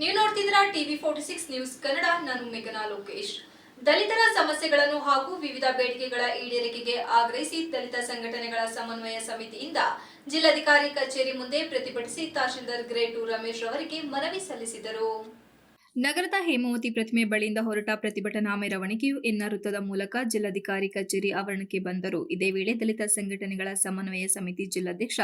ನೀವು ನೋಡ್ತಿದ್ದೀರಾ TV forty six news Kannada, ನಾನು ಮೇಘನಾ ಲೋಕೇಶ್. ದಲಿತರ ಸಮಸ್ಯೆಗಳನ್ನು ಹಾಗೂ ವಿವಿಧ ಬೇಡಿಕೆಗಳ ಈಡೇರಿಕೆಗೆ ಆಗ್ರಹಿಸಿ ದಲಿತ ಸಂಘಟನೆಗಳ ಸಮನ್ವಯ ಸಮಿತಿಯಿಂದ ಜಿಲ್ಲಾಧಿಕಾರಿ ಕಚೇರಿ ಮುಂದೆ ಪ್ರತಿಭಟಿಸಿ ತಹಶೀಲ್ದಾರ್ ಗ್ರೇಟ್ ರಮೇಶ್ ಅವರಿಗೆ ಮನವಿ ಸಲ್ಲಿಸಿದರು. ನಗರದ ಹೇಮಾವತಿ ಪ್ರತಿಮೆ ಬಳಿಯಿಂದ ಹೊರಟ ಪ್ರತಿಭಟನಾ ಮೆರವಣಿಗೆಯು ಎನ್ನ ವೃತ್ತದ ಮೂಲಕ ಜಿಲ್ಲಾಧಿಕಾರಿ ಕಚೇರಿ ಆವರಣಕ್ಕೆ ಬಂದರು. ಇದೇ ವೇಳೆ ದಲಿತ ಸಂಘಟನೆಗಳ ಸಮನ್ವಯ ಸಮಿತಿ ಜಿಲ್ಲಾಧ್ಯಕ್ಷ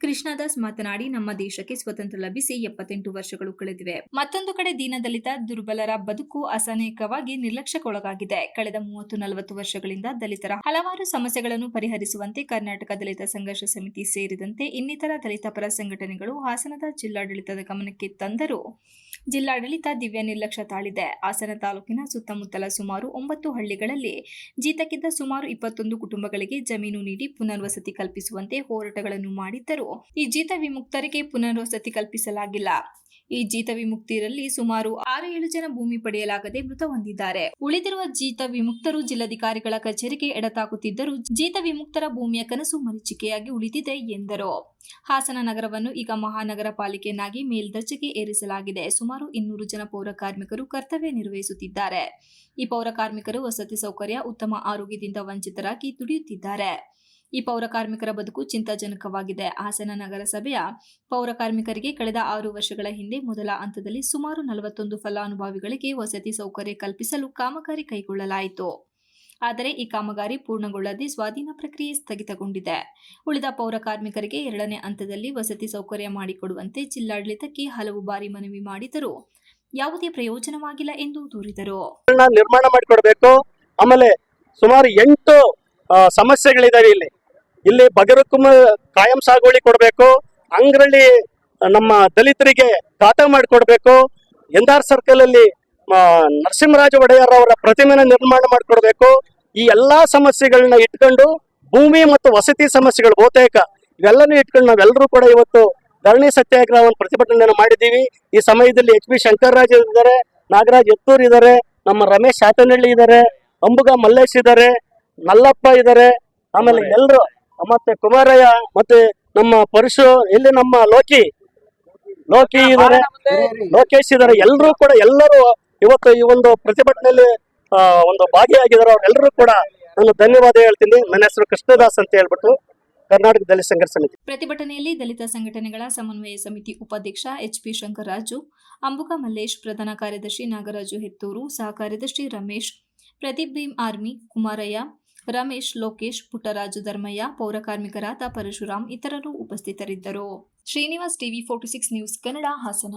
ಕೃಷ್ಣದಾಸ್ ಮಾತನಾಡಿ, ನಮ್ಮ ದೇಶಕ್ಕೆ ಸ್ವತಂತ್ರ ಲಭಿಸಿ ಎಪ್ಪತ್ತೆಂಟು ವರ್ಷಗಳು ಕಳೆದಿವೆ. ಮತ್ತೊಂದು ಕಡೆ ದೀನದಲಿತ ದುರ್ಬಲರ ಬದುಕು ಅಸನೇಕವಾಗಿ ನಿರ್ಲಕ್ಷ್ಯಕ್ಕೊಳಗಾಗಿದೆ. ಕಳೆದ ಮೂವತ್ತು ನಲವತ್ತು ವರ್ಷಗಳಿಂದ ದಲಿತರ ಹಲವಾರು ಸಮಸ್ಯೆಗಳನ್ನು ಪರಿಹರಿಸುವಂತೆ ಕರ್ನಾಟಕ ದಲಿತ ಸಂಘರ್ಷ ಸಮಿತಿ ಸೇರಿದಂತೆ ಇನ್ನಿತರ ದಲಿತ ಪರ ಸಂಘಟನೆಗಳು ಹಾಸನದ ಜಿಲ್ಲಾಡಳಿತದ ಗಮನಕ್ಕೆ ತಂದರೂ ಜಿಲ್ಲಾಡಳಿತ ದಿವ್ಯ ನಿರ್ಲಕ್ಷ್ಯ ತಾಳಿದೆ. ಹಾಸನ ತಾಲೂಕಿನ ಸುತ್ತಮುತ್ತಲ ಸುಮಾರು ಒಂಬತ್ತು ಹಳ್ಳಿಗಳಲ್ಲಿ ಜೀತಕ್ಕಿದ್ದ ಸುಮಾರು ಇಪ್ಪತ್ತೊಂದು ಕುಟುಂಬಗಳಿಗೆ ಜಮೀನು ನೀಡಿ ಪುನರ್ವಸತಿ ಕಲ್ಪಿಸುವಂತೆ ಹೋರಾಟಗಳನ್ನು ಮಾಡಿದ್ದರೂ ಈ ಜೀತ ವಿಮುಕ್ತರಿಗೆ ಪುನರ್ವಸತಿ ಕಲ್ಪಿಸಲಾಗಿಲ್ಲ. ಈ ಜೀತ ವಿಮುಕ್ತಿರಲ್ಲಿ ಸುಮಾರು ಆರು ಏಳು ಜನ ಭೂಮಿ ಪಡೆಯಲಾಗದೆ ಮೃತ ಹೊಂದಿದ್ದಾರೆ. ಉಳಿದಿರುವ ಜೀತ ವಿಮುಕ್ತರು ಜಿಲ್ಲಾಧಿಕಾರಿಗಳ ಕಚೇರಿಗೆ ಎಡತಾಕುತ್ತಿದ್ದರೂ ಜೀತ ವಿಮುಕ್ತರ ಭೂಮಿಯ ಕನಸು ಮರೀಚಿಕೆಯಾಗಿ ಉಳಿದಿದೆ ಎಂದರು. ಹಾಸನ ನಗರವನ್ನು ಈಗ ಮಹಾನಗರ ಪಾಲಿಕೆಯನ್ನಾಗಿ ಮೇಲ್ದರ್ಜೆಗೆ ಏರಿಸಲಾಗಿದೆ. ಸುಮಾರು ಇನ್ನೂರು ಜನ ಪೌರ ಕಾರ್ಮಿಕರು ಕರ್ತವ್ಯ ನಿರ್ವಹಿಸುತ್ತಿದ್ದಾರೆ. ಈ ಪೌರ ಕಾರ್ಮಿಕರು ವಸತಿ ಸೌಕರ್ಯ, ಉತ್ತಮ ಆರೋಗ್ಯದಿಂದ ವಂಚಿತರಾಗಿ ದುಡಿಯುತ್ತಿದ್ದಾರೆ. ಈ ಪೌರ ಕಾರ್ಮಿಕರ ಬದುಕು ಚಿಂತಾಜನಕವಾಗಿದೆ. ಹಾಸನ ನಗರಸಭೆಯ ಪೌರ ಕಾರ್ಮಿಕರಿಗೆ ಕಳೆದ ಆರು ವರ್ಷಗಳ ಹಿಂದೆ ಮೊದಲ ಹಂತದಲ್ಲಿ ಸುಮಾರು ನಲವತ್ತೊಂದು ಫಲಾನುಭವಿಗಳಿಗೆ ವಸತಿ ಸೌಕರ್ಯ ಕಲ್ಪಿಸಲು ಕಾಮಗಾರಿ ಕೈಗೊಳ್ಳಲಾಯಿತು. ಆದರೆ ಈ ಕಾಮಗಾರಿ ಪೂರ್ಣಗೊಳ್ಳದೆ ಸ್ವಾಧೀನ ಪ್ರಕ್ರಿಯೆ ಸ್ಥಗಿತಗೊಂಡಿದೆ. ಉಳಿದ ಪೌರ ಕಾರ್ಮಿಕರಿಗೆ ಎರಡನೇ ಹಂತದಲ್ಲಿ ವಸತಿ ಸೌಕರ್ಯ ಮಾಡಿಕೊಡುವಂತೆ ಜಿಲ್ಲಾಡಳಿತಕ್ಕೆ ಹಲವು ಬಾರಿ ಮನವಿ ಮಾಡಿದರೂ ಯಾವುದೇ ಪ್ರಯೋಜನವಾಗಿಲ್ಲ ಎಂದು ದೂರಿದರು. ನಿರ್ಮಾಣ ಮಾಡಿಕೊಡಬೇಕು. ಆಮೇಲೆ ಸುಮಾರು ಎಂಟು ಸಮಸ್ಯೆಗಳಿದಾವೆ ಇಲ್ಲಿ. ಇಲ್ಲಿ ಬಗರುಕುಮ ಕಾಯಂ ಸಾಗುವಳಿ ಕೊಡಬೇಕು. ಅಂಗ್ರಳ್ಳಿ ನಮ್ಮ ದಲಿತರಿಗೆ ಕಾಟ ಮಾಡಿಕೊಡ್ಬೇಕು. ಎಂದಾರ್ ಸರ್ಕಲ್ ಅಲ್ಲಿ ನರಸಿಂಹರಾಜ ಒಡೆಯರ್ ಅವರ ಪ್ರತಿಮೆನ ನಿರ್ಮಾಣ ಮಾಡಿಕೊಡ್ಬೇಕು. ಈ ಎಲ್ಲಾ ಸಮಸ್ಯೆಗಳನ್ನ ಇಟ್ಕೊಂಡು ಭೂಮಿ ಮತ್ತು ವಸತಿ ಸಮಸ್ಯೆಗಳು ಬಹುತೇಕ ಇವೆಲ್ಲನೂ ಇಟ್ಕೊಂಡು ನಾವೆಲ್ಲರೂ ಕೂಡ ಇವತ್ತು ಧರಣಿ ಸತ್ಯಾಗ್ರಹವನ್ನು ಪ್ರತಿಭಟನೆಯನ್ನು ಮಾಡಿದ್ದೀವಿ. ಈ ಸಮಯದಲ್ಲಿ ಎಚ್ ಬಿ ಶಂಕರರಾಜ್ ಇದ್ದಾರೆ, ನಾಗರಾಜ್ ಎತ್ತೂರ್ ಇದ್ದಾರೆ, ನಮ್ಮ ರಮೇಶ್ ಶಾತನಹಳ್ಳಿ ಇದ್ದಾರೆ, ಅಂಬುಗ ಮಲ್ಲೇಶ್ ಇದ್ದಾರೆ, ನಲ್ಲಪ್ಪ ಇದ್ದಾರೆ, ಆಮೇಲೆ ಎಲ್ಲರೂ ಮತ್ತೆ ಕುಮಾರಯ್ಯ ಮತ್ತೆ ನಮ್ಮ ಪರಶು, ಇಲ್ಲಿ ನಮ್ಮ ಲೋಕಿ ಲೋಕಿ ಇದ್ದಾರೆ, ಲೋಕೇಶ್ ಇದ್ದಾರೆ ಎಲ್ಲರೂ ಕೂಡ ಎಲ್ಲರೂ ಇವತ್ತು ಈ ಒಂದು ಪ್ರತಿಭಟನೆಯಲ್ಲಿ ಒಂದು ಭಾಗಿಯಾಗಿದ್ದಾರೆ ಅವರೆಲ್ಲರೂ ಕೂಡ ನಾನು ಧನ್ಯವಾದ ಹೇಳ್ತೀನಿ. ನನ್ನ ಹೆಸರು ಕೃಷ್ಣದಾಸ್ ಅಂತ ಹೇಳ್ಬಿಟ್ಟು ಕರ್ನಾಟಕ ದಲಿತ ಸಂಘರ್ಷ ಸಮಿತಿ. ಪ್ರತಿಭಟನೆಯಲ್ಲಿ ದಲಿತ ಸಂಘಟನೆಗಳ ಸಮನ್ವಯ ಸಮಿತಿ ಉಪಾಧ್ಯಕ್ಷ ಎಚ್ ಪಿ ಶಂಕರರಾಜು, ಅಂಬುಕಾ ಮಲ್ಲೇಶ್ ಪ್ರಧಾನ ಕಾರ್ಯದರ್ಶಿ ನಾಗರಾಜು ಹೆತ್ತೂರು, ಸಹ ಕಾರ್ಯದರ್ಶಿ ರಮೇಶ್, ಪ್ರದೀಪ್ ಭೀಮ್ ಆರ್ಮಿ, ಕುಮಾರಯ್ಯ, ರಮೇಶ್ ಲೋಕೇಶ್, ಪುಟ್ಟರಾಜು ಧರ್ಮಯ್ಯ, ಪೌರ ಕಾರ್ಮಿಕರಾದ ಪರಶುರಾಮ್ ಇತರರು ಉಪಸ್ಥಿತರಿದ್ದರು. Srinivas TV forty six news Kannada Hassan.